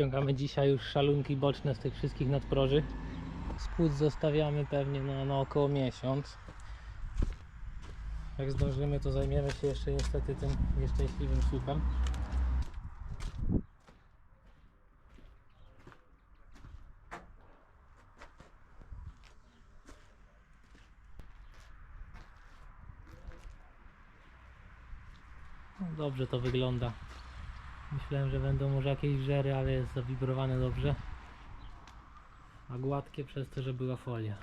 Ściągamy dzisiaj już szalunki boczne z tych wszystkich nadproży. Spód zostawiamy pewnie na, na około miesiąc. Jak zdążymy, to zajmiemy się jeszcze niestety tym nieszczęśliwym słupem. No dobrze to wygląda. Myślałem, że będą może jakieś żery, ale jest zawibrowane dobrze. A gładkie przez to, że była folia.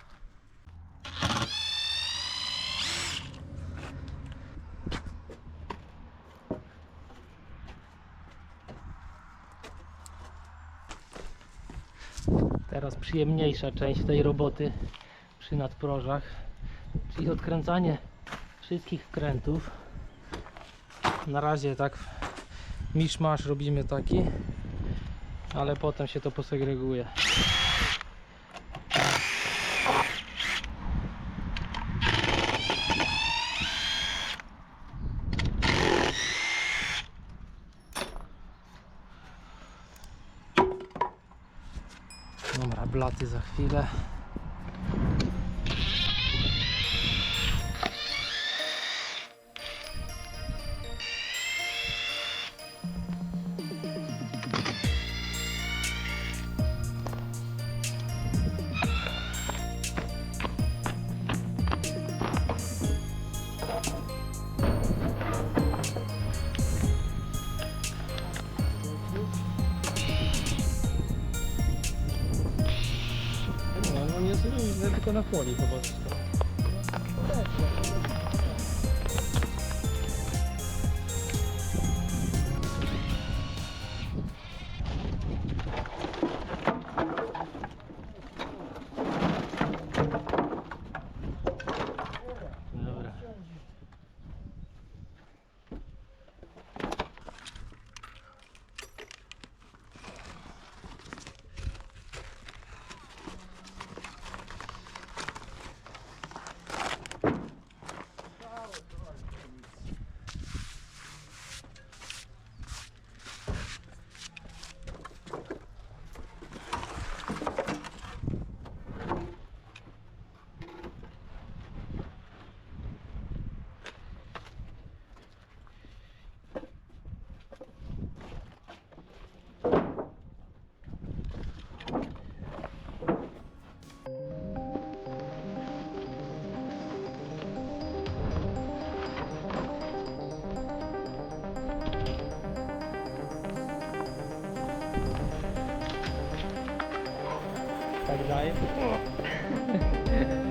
Teraz przyjemniejsza część tej roboty przy nadprożach, czyli odkręcanie wszystkich wkrętów. Na razie tak miszmasz robimy taki, ale potem się to posegreguje. Dobra, blaty za chwilę. на полі побачите. Tak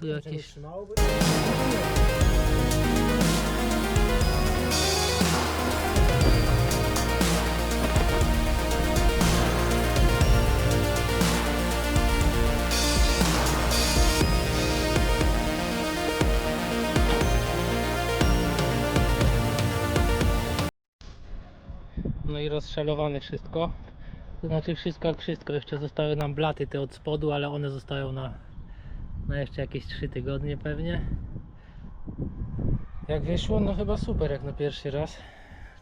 Tu jakieś-. No i rozszalowane wszystko. To znaczy wszystko jak wszystko. Jeszcze zostały nam blaty te od spodu, ale one zostają na, na jeszcze jakieś 3 tygodnie pewnie. Jak wyszło, no chyba super jak na pierwszy raz.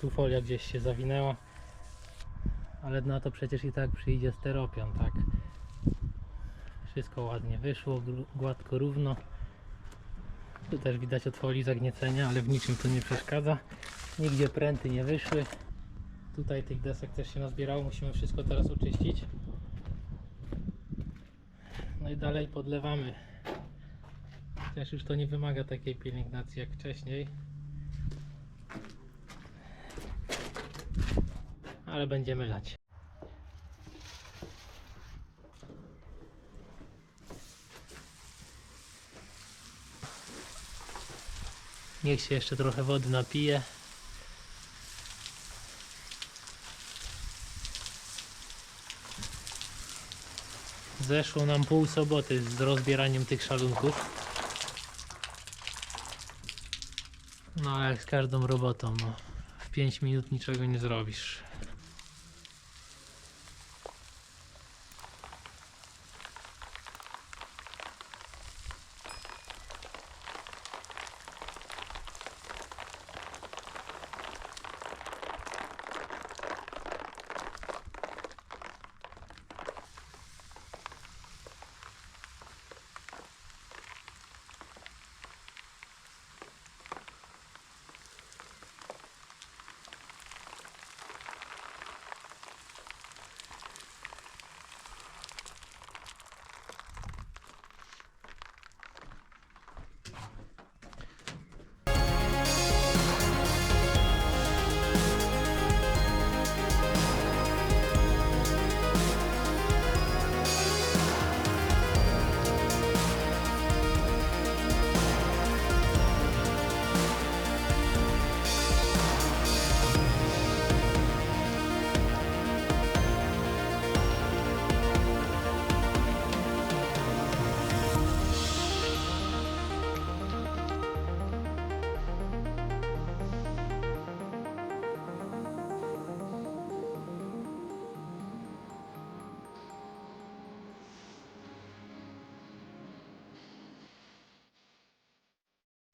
Tu folia gdzieś się zawinęła. Ale na to przecież i tak przyjdzie steropian, tak? Wszystko ładnie wyszło, gładko, równo. Tu też widać od folii zagniecenia, ale w niczym to nie przeszkadza. Nigdzie pręty nie wyszły. Tutaj tych desek też się nazbierało, musimy wszystko teraz oczyścić. No i dalej podlewamy. Też już to nie wymaga takiej pielęgnacji jak wcześniej. Ale będziemy lać. Niech się jeszcze trochę wody napije. Zeszło nam pół soboty z rozbieraniem tych szalunków. No jak z każdą robotą, no, w 5 minut niczego nie zrobisz.